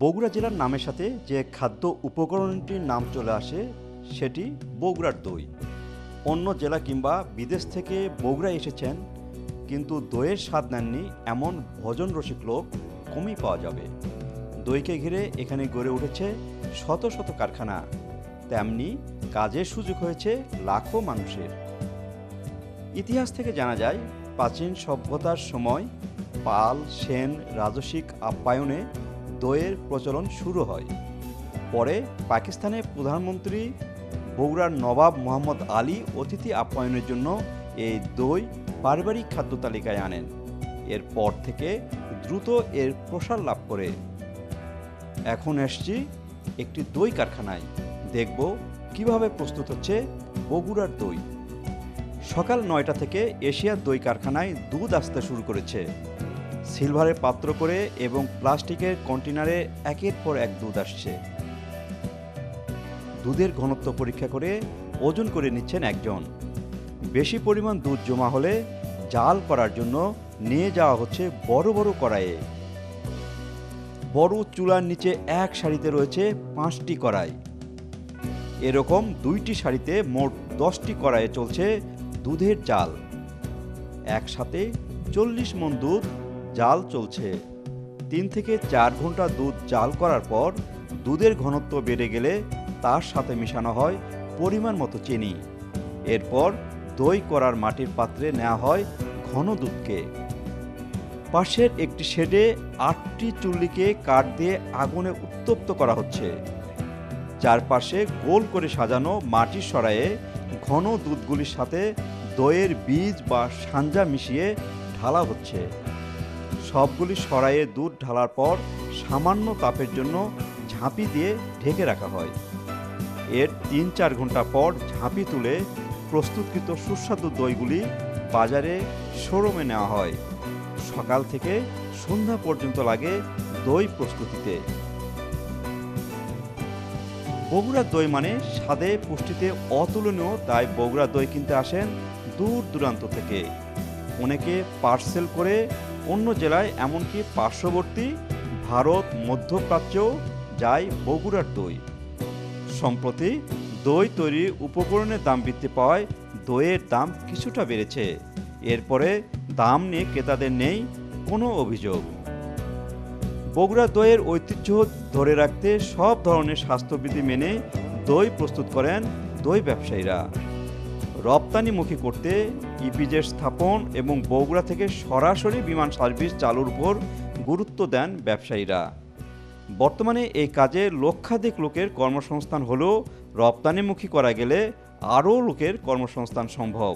বগুড়া জেলার নামের সাথে যে খাদ্য উপকরণটির নাম চলে আসে, সেটি বগুড়ার দই। অন্য জেলা কিংবা বিদেশ থেকে বগুড়া এসেছেন, কিন্তু দইয়ের স্বাদ নেননি এমন ভজন রসিক লোক কমই পাওয়া যাবে। দইকে ঘিরে এখানে গড়ে উঠেছে শত শত কারখানা। তেমনি কাজের সুযোগ হয়েছে লাখো মানুষের। ইতিহাস থেকে জানা যায়, প্রাচীন সভ্যতার সময় পাল, সেন, রাজসিক আপ্যায়নে দইয়ের প্রচলন শুরু হয়। পরে পাকিস্তানের প্রধানমন্ত্রী বগুড়ার নবাব মোহাম্মদ আলী অতিথি আপ্যায়নের জন্য এই দই পারিবারিক খাদ্য তালিকায় আনেন। এরপর থেকে দ্রুত এর প্রসার লাভ করে। এখন এসছি একটি দই কারখানায়। দেখব কীভাবে প্রস্তুত হচ্ছে বগুড়ার দই। সকাল নয়টা থেকে এশিয়ার দই কারখানায় দুধ আসতে শুরু করেছে। সিলভারের পাত্র করে এবং প্লাস্টিকের কন্টেনারে একের পর এক দুধ আসছে। দুধের ঘনত্ব পরীক্ষা করে ওজন করে নিচ্ছেন একজন। বেশি পরিমাণ দুধ জমা হলে জাল করার জন্য নিয়ে যাওয়া হচ্ছে বড় বড় কড়াইয়ে। বড় চুলার নিচে এক সারিতে রয়েছে পাঁচটি কড়াই। এরকম দুইটি সারিতে মোট দশটি কড়াইয়ে চলছে দুধের জাল। একসাথে চল্লিশ মন দুধ জাল চলছে। তিন থেকে চার ঘণ্টা দুধ জাল করার পর দুধের ঘনত্ব বেড়ে গেলে তার সাথে মেশানো হয় পরিমাণ মতো চিনি। এরপর দই করার মাটির পাত্রে নেওয়া হয় ঘন দুধকে। পাশের একটি শেডে আটটি চুল্লিকে কাঠ দিয়ে আগুনে উত্তপ্ত করা হচ্ছে। চারপাশে গোল করে সাজানো মাটির সরায়ে ঘন দুধগুলির সাথে দইয়ের বীজ বা সাঞ্জা মিশিয়ে ঢালা হচ্ছে। সবগুলি সরাইয়ে দুধ ঢালার পর সামান্য তাপের জন্য ঝাঁপি দিয়ে ঢেকে রাখা হয়। এর তিন চার ঘণ্টা পর ঝাঁপি তুলে প্রস্তুতকৃত সুস্বাদু দইগুলি বাজারে শোরুমে নেওয়া হয়। সকাল থেকে সন্ধ্যা পর্যন্ত লাগে দই প্রস্তুতিতে। বগুড়ার দই মানে স্বাদে পুষ্টিতে অতুলনীয়, তাই বগুড়া দই কিনতে আসেন দূর দূরান্ত থেকে। অনেকে পার্সেল করে অন্য জেলায়, এমনকি পার্শ্ববর্তী ভারত, মধ্যপ্রাচ্যেও যায় বগুড়ার দই। সম্প্রতি দই তৈরি উপকরণের দাম বৃদ্ধি পাওয়ায় দইয়ের দাম কিছুটা বেড়েছে। এরপরে দাম নিয়ে ক্রেতাদের নেই কোনো অভিযোগ। বগুড়া দইয়ের ঐতিহ্য ধরে রাখতে সব ধরনের স্বাস্থ্যবিধি মেনে দই প্রস্তুত করেন দই ব্যবসায়ীরা। রপ্তানিমুখী করতে ইপিজের স্থাপন এবং বগুড়া থেকে সরাসরি বিমান সার্ভিস চালুর উপর গুরুত্ব দেন ব্যবসায়ীরা। বর্তমানে এই কাজে লক্ষাধিক লোকের কর্মসংস্থান হলেও রপ্তানিমুখী করা গেলে আরও লোকের কর্মসংস্থান সম্ভব।